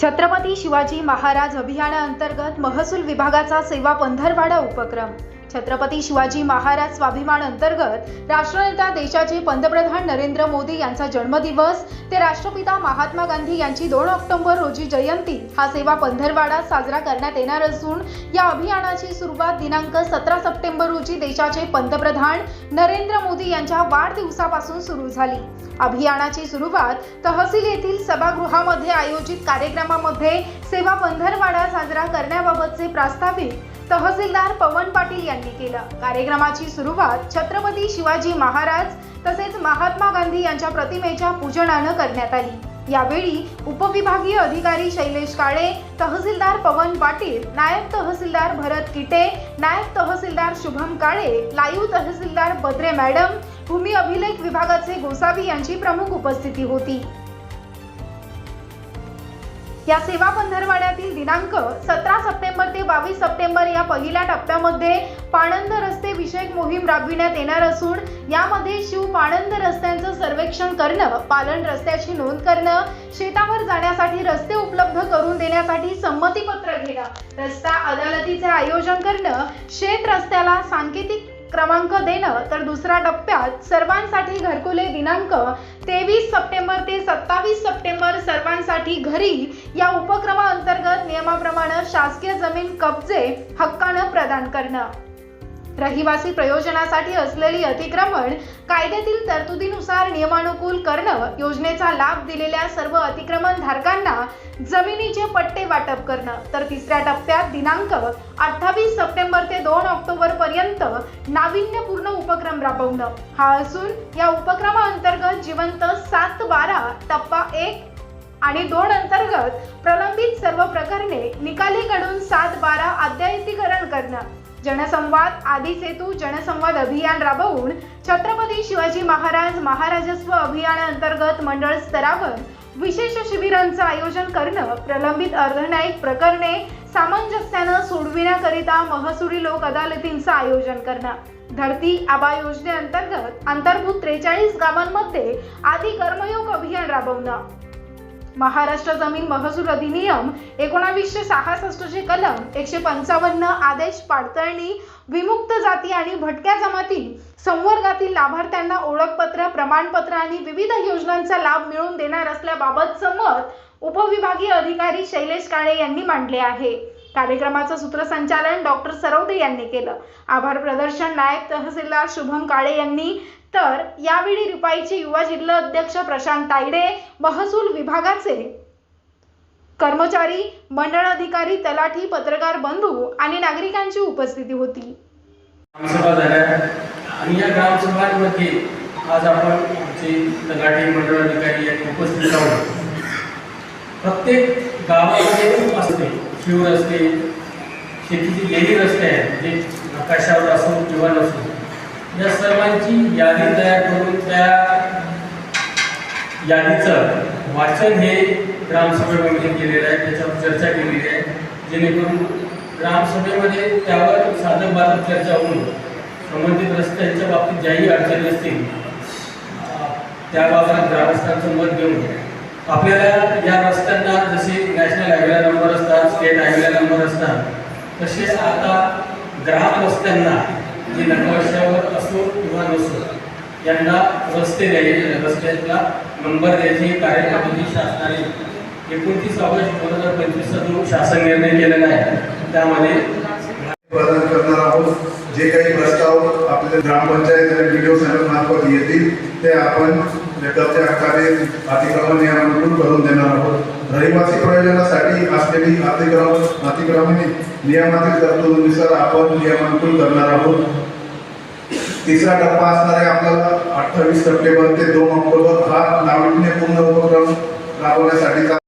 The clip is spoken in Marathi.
छत्रपती शिवाजी महाराज अभियानाअंतर्गत महसूल विभागाचा सेवा पंधरवाडा उपक्रम. छत्रपती शिवाजी महाराज स्वाभिमान अंतर्गत राष्ट्रनेता देशाचे पंतप्रधान नरेंद्र मोदी यांचा जन्मदिवस ते राष्ट्रपिता महात्मा गांधी यांची दोन ऑक्टोबर रोजी जयंती हा सेवा पंधरवाडा साजरा करण्यात येणार असून या अभियानाची सुरुवात दिनांक सतरा सप्टेंबर रोजी देशाचे पंतप्रधान नरेंद्र मोदी यांच्या वाढदिवसापासून सुरू झाली. अभियानाची सुरुवात तहसील येथील सभागृहामध्ये आयोजित कार्यक्रमामध्ये सेवा पंधरवाडा साजरा करण्याबाबतचे प्रास्ताविक तहसीलदार पवन पाटील यांनी केलं. कार्यक्रमाची सुरुवात छत्रपती शिवाजी महाराज तसेच महात्मा गांधी यांच्या प्रतिमेच्या पूजनानं करण्यात आली. यावेळी उपविभागीय अधिकारी शैलेश काळे तहसीलदार पवन पाटील नायब तहसीलदार भरत किटे नायब तहसीलदार शुभम काळे लाईव तहसीलदार बद्रे मॅडम भूमी अभिलेख विभागाचे गोसावी यांची प्रमुख उपस्थिती होती. या सेवा पंधरवाड्यातील दिनांक सतरा सप्टेंबर ते बावीस सप्टेंबर या पहिल्या टप्प्यामध्ये पाणंद रस्ते विषयक मोहीम राबविण्यात येणार असून यामध्ये शिव पाणंद रस्त्यांचं सर्वेक्षण करणं पालन रस्त्याची नोंद करणं शेतावर जाण्यासाठी रस्ते उपलब्ध करून देण्यासाठी संमतीपत्र घेणं रस्ता अदालतीचे आयोजन करणं शेत रस्त्याला सांकेतिक क्रमांक देणं तर दुसऱ्या टप्प्यात सर्वांसाठी घरकुले दिनांक तेवीस सप्टेंबर ते सत्तावीस सप्टेंबर सर्वांसाठी घरी. या उपक्रमाअंतर्गत नियमाप्रमाणे शासकीय जमीन कब्जे हक्कानं प्रदान करणं. रहिवासी प्रयोजनासाठी असलेली अतिक्रमण कायद्यातील तरतुदीनुसार नियमानुकूल करणं योजनेचा लाभ दिलेल्या सर्व अतिक्रमण धारकांना जमिनीचे पट्टे वाटप करणं. तर तिसऱ्या टप्प्यात दिनांक अठ्ठावीस सप्टेंबर ते दोन ऑक्टोबर पर्यंत नाविन्यपूर्ण उपक्रम राबवणं. हा असून या उपक्रमाअंतर्गत जिवंत सात बारा टप्पा एक आणि दोन अंतर्गत प्रलंबित सर्व प्रकरणे निकालीकडून सात बारा अद्ययतीकरण करणं. जनसंवाद आदी सेतू जनसंवाद अभियान राबवून छत्रपती शिवाजी महाराज महाराजस्व अभियानाअंतर्गत मंडळ स्तरावर विशेष शिबिरांचं आयोजन करणं प्रलंबित अर्धन्यायिक प्रकरणे सामंजस्यानं सोडविण्याकरिता महसुली लोक अदालतींचं आयोजन करणं. धरती आबा योजनेअंतर्गत अंतर्भूत त्रेचाळीस गावांमध्ये आदी कर्मयोग अभियान राबवणं. महाराष्ट्र जमीन महसूल अधिनियम एकोणावीसशे सहासष्टचे कलम एकशे पंचावन्न आदेश पाडतळणी विमुक्त जाती आणि भटक्या जमाती संवर्गातील लाभार्थ्यांना ओळखपत्र प्रमाणपत्र आणि विविध योजनांचा लाभ मिळवून देणार असल्याबाबतचं मत उपविभागीय अधिकारी शैलेश काळे यांनी मांडले आहे. कार्यक्रमाचं सूत्रसंचालन डॉक्टर सरवदे यांनी केलं. आभार प्रदर्शन नायब तहसीलदार शुभम काळे यांनी तर यावेळी रिपाईचे युवा जिल्हा अध्यक्ष प्रशांत तायडे महसूल विभागाचे कर्मचारी मंडळ अधिकारी तलाठी पत्रकार बंधू आणि नागरिकांची उपस्थिती होती. ग्रामसभा झाल्या. आणि या ग्रामसभांमध्ये आज आपण आमचे तलाठी मंडळ अधिकारी या उपस्थित आहोत. प्रत्येक गावामध्ये असते. शिवरस्ते शेतीची गेली रस्ते आहेत. म्हणजे जे नकाशावर असो किंवा नसो. या यादी तयार करून त्या यादीचं वाचन हे ग्रामसभेमध्ये केलेलं आहे त्याच्यावर चर्चा केलेली आहे. जेणेकरून ग्रामसभेमध्ये त्यावर साधक बाधक चर्चा होऊन संबंधित रस्त्यांच्या बाबतीत ज्याही अडचणी असतील त्याबाबत त्या बाबतीत ग्रामस्थांचं मत घेऊन आपल्याला या रस्त्यांना जसे नॅशनल हायवेला नंबर असतात स्टेट हायवेला नंबर असतात तसेच आता ग्राम रस्त्यांना जे नकाशावर असो किंवा नसो यांना रस्ते द्यायचे रस्त्याला नंबर द्यायची ही कार्यपद्धती शासनाने एकोणतीस ऑगस्ट दोन हजार पंचवीसचा जो शासन निर्णय केलेला आहे त्यामध्ये प्रदान करणार आहोत. जे काही प्रस्ताव आपल्या ग्रामपंचायत आणि व्हिडिओ मार्फत येतील ते आपण कब्जा हक्काने अतिक्रमण नियमानुकूल करून देणार आहोत. रहिवासी प्रयोजनासाठी असलेली अतिक्रमण अतिक्रमण नियमातील तरतुदीनुसार आपण नियमानुकूल करणार आहोत. तिसरा टप्पा असणार आहे आपल्याला अठ्ठावीस सप्टेंबर ते दोन ऑक्टोबर हा नाविन्यपूर्ण उपक्रम राबवण्यासाठीचा